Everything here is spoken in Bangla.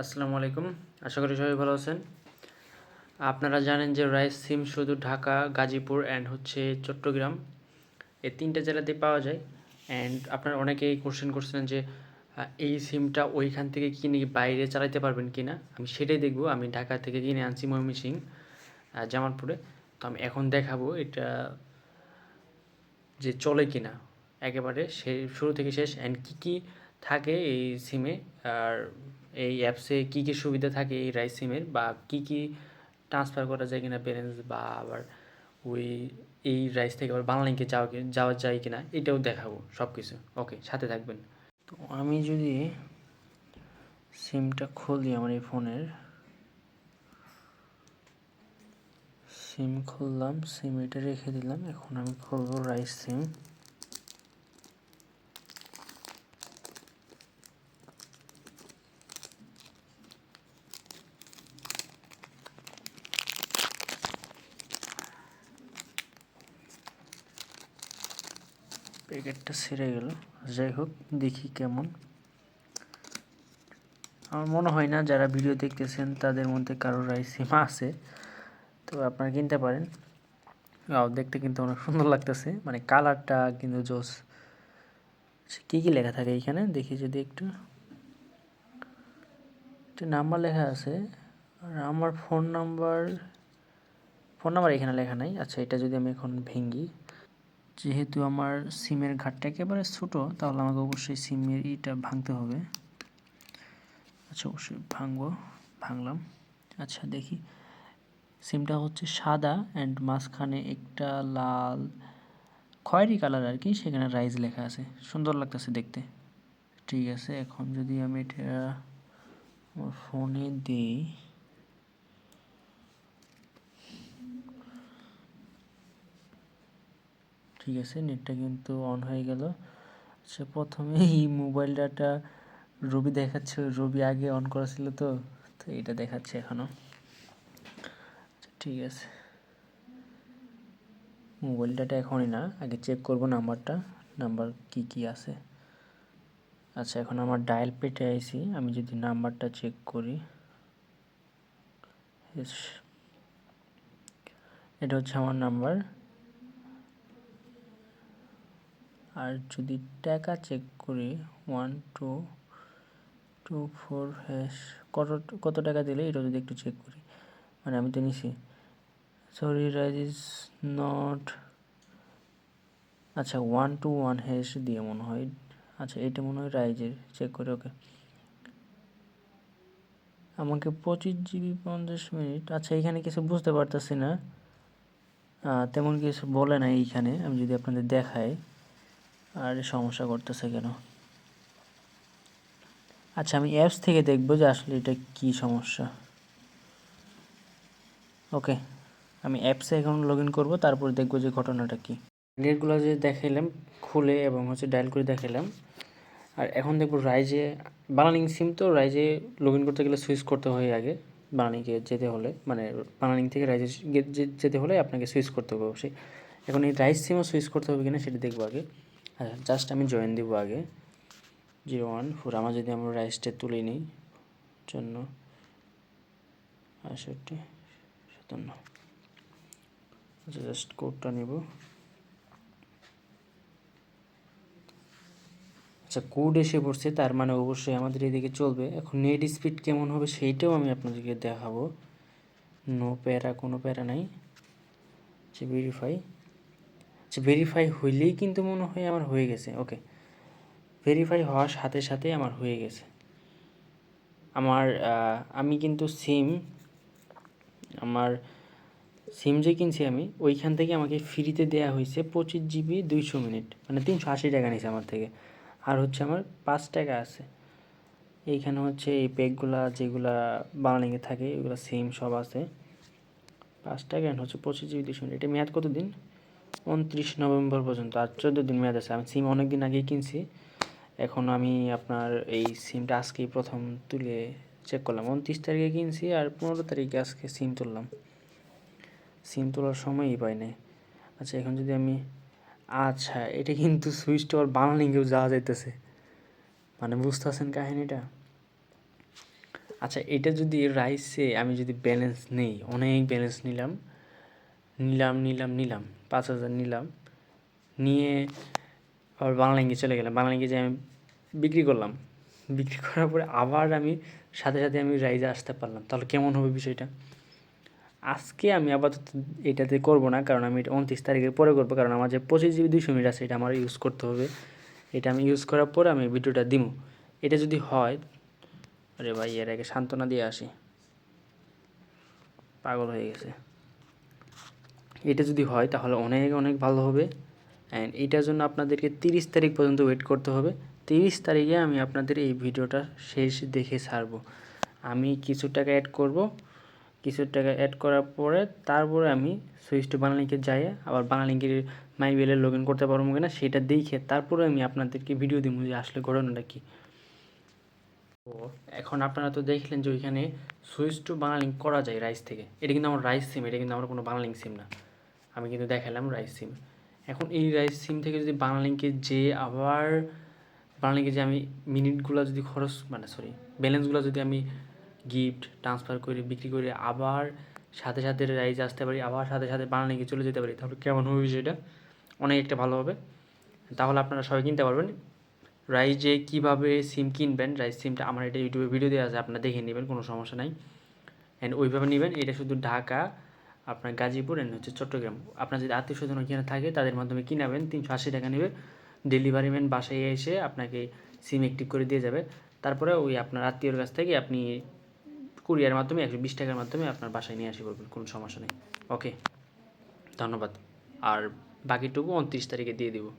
আসসালামু আলাইকুম। আশা করি সবাই ভালো আছেন। আপনারা জানেন যে রাইস সিম শুধু ঢাকা, গাজীপুর অ্যান্ড হচ্ছে চট্টগ্রাম। এই তিনটে জেলাতে পাওয়া যায়। অ্যান্ড আপনারা অনেকেই কোশ্চেন করছিলেন যে এই সিমটা ওইখান থেকে কিনে বাইরে চালাতে পারবেন কি না আমি সেটাই দেখব। আমি ঢাকা থেকে কিনে আনছি ময়মনসিং জামালপুরে। তো আমি এখন দেখাবো এটা যে চলে কি না একেবারে সে, শুরু থেকে শেষ। অ্যান্ড কী কী থাকে এই সিমে? আর এই অ্যাপসে কী কী সুবিধা থাকে এই রাইস সিমের বা কী কী ট্রান্সফার করা যায় কিনা ব্যালেন্স বা আবার ওই, এই রাইস থেকে আবার বাংলালিঙ্কে যাওয়া যাওয়া যায় কিনা? এটাও দেখাবো সব কিছু ওকে সাথে থাকবেন। তো আমি যদি সিমটা খুলি আমার এই ফোনের সিম খুললাম সিম এটা রেখে দিলাম। এখন আমি খুলবো রাইস সিম প্যাকেটটা ছেড়ে গেল। যাই হোক, দেখি কেমন। আমার মনে হয় না, যারা ভিডিও দেখতেছেন, তাদের মধ্যে কারও রাইস সিম আছে। তো আপনারা কিনতে পারেন। দেখতে কিন্তু অনেক সুন্দর লাগতেছে। মানে কালারটা কিন্তু জোস। কী কী লেখা থাকে এইখানে দেখি যদি একটু। একটা নাম্বার লেখা আছে। আর আমার ফোন নাম্বার ফোন নাম্বার এখানে লেখা নাই। আচ্ছা এটা যদি আমি এখন ভেঙ্গি যেহেতু আমার সিমের ঘাটটা একেবারে ছোটো, তাহলে আমাকে অবশ্যই সিমের ইটা ভাঙতে হবে। আচ্ছা অবশ্যই ভাঙবো, ভাঙলাম। আচ্ছা দেখি। সিমটা হচ্ছে সাদা অ্যান্ড মাঝখানে একটা লাল খয়েরি কালার আর কি, সেখানে রাইস লেখা আছে। সুন্দর লাগতেছে দেখতে। ঠিক আছে, এখন যদি আমি এটা আমার ফোনে দিই। ঠিক আছে নেটটা কিন্তু অন হয়ে গেল। আচ্ছা প্রথমে এই মোবাইল ডাটা রবি দেখাচ্ছে, রবি আগে অন করা ছিল তো তো এটা দেখাচ্ছে এখনও। আচ্ছা ঠিক আছে। মোবাইল ডাটা এখনই না, আগে চেক করব নাম্বারটা নাম্বার কি কি আছে। আচ্ছা এখন আমার ডায়াল পেটে আইছি আমি যদি নাম্বারটা চেক করি। এটা হচ্ছে আমার নাম্বার আর যদি টাকা চেক করি one two two four hash কত কত টাকা দিলে এটা যদি একটু চেক করি? মানে আমি তো নিছি। সরি রাইজ ইজ নট আচ্ছা ওয়ান টু ওয়ান হ্যাশ দিয়ে মনে হয়। আচ্ছা এটা মনে হয় রাইজের চেক করে ওকে আমাকে পঁচিশ জিবি পঞ্চাশ মিনিট আচ্ছা এখানে কিছু বুঝতে পারতেছি না। তেমন কিছু বলে না এইখানে। আমি যদি আপনাদের দেখাই। আর সমস্যা করতেছে কেন? আচ্ছা আমি অ্যাপস থেকে দেখব যে আসলে এটা কি সমস্যা। ওকে আমি অ্যাপসে এখন লগ ইন করব, তারপর দেখব যে ঘটনাটা কি। নেটগুলো যে দেখাইলাম, খুলে এবং হচ্ছে ডায়াল করে দেখাইলাম। আর এখন দেখব রাইজে বানানিং সিম তো রাইজে লগ ইন করতে গেলে সুইচ করতে হয় আগে। বানালিংকে যেতে হলে মানে বানানিং থেকে রাইজে যেতে হলে আপনাকে সুইচ করতে হবে অবশ্যই। এখন এই রাইজ সিমও সুইচ করতে হবে কিনা সেটা দেখব আগে। আচ্ছা জাস্ট আমি জয়েন দিব আগে। জিরো ওয়ান ফোর আমার যদি আমরা রাইসটা তুলে নিই, জন্য আষট্টি সাতান্ন। আচ্ছা জাস্ট কোডটা নেব। আচ্ছা কোড এসে পড়ছে, তার মানে অবশ্যই আমাদের এদিকে চলবে। এখন নেট স্পিড কেমন হবে সেইটাও আমি আপনাদেরকে দেখাবো। নো প্যারা কোনো প্যারা নাই। আচ্ছা ভেরিফাই আচ্ছা ভেরিফাই হইলেই কিন্তু মনে হয় আমার হয়ে গেছে ওকে ভেরিফাই হওয়ার সাথে সাথে আমার হয়ে গেছে। আমার আমি কিন্তু সিম আমার সিম যে কিনছি আমি, ওইখান থেকে আমাকে ফ্রিতে দেওয়া হয়েছে পঁচিশ জিবি দুইশো মিনিট মানে তিনশো আশি টাকা নিয়েছে আমার থেকে। আর হচ্ছে আমার পাঁচ টাকা আছে। এইখানে হচ্ছে এই প্যাকগুলা যেগুলা বানালিংয়ে থাকে, এগুলো সিম সব আছে। পাঁচ টাকা, হচ্ছে পঁচিশ জিবি দুশো মিনিট। এটা মেয়াদ কত দিন উনত্রিশ নভেম্বর পর্যন্ত, আর চোদ্দ দিন মেয়াদ আছে। আমি সিম অনেক দিন আগেই কিনছি। এখন আমি আপনার এই সিমটা আজকেই প্রথম তুলে চেক করলাম। উনত্রিশ তারিখে কিনছি আর পনেরো তারিখে আজকে সিম তুললাম। সিম তোলার সময়ই পাই নাই। আচ্ছা এখন যদি আমি আচ্ছা এটা কিন্তু সুইচটা আবার বানালিঙ্গেও যাওয়া যাইতেছে। মানে বুঝতেছেন কাহিনিটা? আচ্ছা এটা যদি রাইসে আমি যদি ব্যালেন্স নেই, অনেক ব্যালেন্স নিলাম। নিলাম নিলাম নিলাম, পাঁচ হাজার নিলাম। নিয়ে আবার বাংলাঙ্গি চলে গেলাম। বাংলাঙ্গি আমি বিক্রি করলাম। বিক্রি করার পরে আবার আমি সাথে সাথে আমি রাইজে আসতে পারলাম। তাহলে কেমন হবে বিষয়টা? আজকে আমি আপাতত এটাতে করব না, কারণ আমি এটা উনত্রিশ তারিখের পরে করব। কারণ আমার যে পঁচিশ জিবি দুইশো মিনিট আছে, এটা আমার ইউজ করতে হবে। এটা আমি ইউজ করার পরে আমি ভিডিওটা দিব এটা যদি হয়, আরে ভাই, এর আগে সান্ত্বনা দিয়ে আসি। পাগল হয়ে গেছে। এটা যদি হয়, তাহলে অনেক অনেক ভালো হবে। অ্যান্ড এটার জন্য আপনাদেরকে তিরিশ তারিখ পর্যন্ত ওয়েট করতে হবে। তিরিশ তারিখে আমি আপনাদের এই ভিডিওটা শেষ দেখে ছাড়বো। আমি কিছু টাকা অ্যাড করব। কিছু টাকা অ্যাড করার পরে, তারপরে আমি সুইচ টু বাংলালিঙ্কে যাই আবার বাংলালিঙ্কের মাই বিলে লগ ইন করতে পারব কিনা সেটা দেখে তারপরে আমি আপনাদেরকে ভিডিও দিব যে আসলে ঘটনাটা কী। তো এখন আপনারা তো দেখলেন যে ওইখানে সুইচ টু বাংলালিঙ্ক করা যায় রাইস থেকে। এটা কিন্তু আমার রাইস সিম এটা কিন্তু আমার কোনো বাংলালিঙ্ক সিম না। আমি কিন্তু দেখালাম রাইস সিম এখন এই রাইস সিম থেকে যদি বাংলালিঙ্কে যে আবার বাংলালিঙ্কে যে আমি মিনিটগুলো যদি খরচ মানে সরি ব্যালেন্সগুলো যদি আমি গিফট ট্রান্সফার করে, বিক্রি করে আবার সাথে সাথে রাইজ আসতে পারি, আবার সাথে সাথে বাংলালিঙ্কে চলে যেতে পারি, তাহলে কেমন হবে বিষয়টা? অনেক একটা ভালো হবে। তাহলে আপনারা সবাই কিনতে পারবেন। রাইজে কীভাবে সিম কিনবেন রাইজ সিমটা আমার এটা ইউটিউবে ভিডিও দেওয়া আছে, আপনারা দেখে নেবেন, কোনো সমস্যা নাই। অ্যান্ড ওইভাবে নেবেন, এটা শুধু ঢাকা আপনার গাজীপুর এন্ড হচ্ছে চট্টগ্রাম। আপনার যদি আত্মীয় স্বজন ওইখানে থাকে, তাদের মাধ্যমে কিনাবেন তিনশো আশি টাকা নেবে। ডেলিভারি ম্যান বাসায় এসে আপনাকে সিম অ্যাক্টিভ করে দিয়ে যাবে। তারপরে ওই আপনার আত্মীয়র কাছ থেকে আপনি কুরিয়ার মাধ্যমে, একশো বিশ টাকার মাধ্যমে আপনার বাসায় নিয়ে আসি বলবেন, কোনো সমস্যা নেই। ওকে ধন্যবাদ। আর বাকিটুকু উনত্রিশ তারিখে দিয়ে দিব।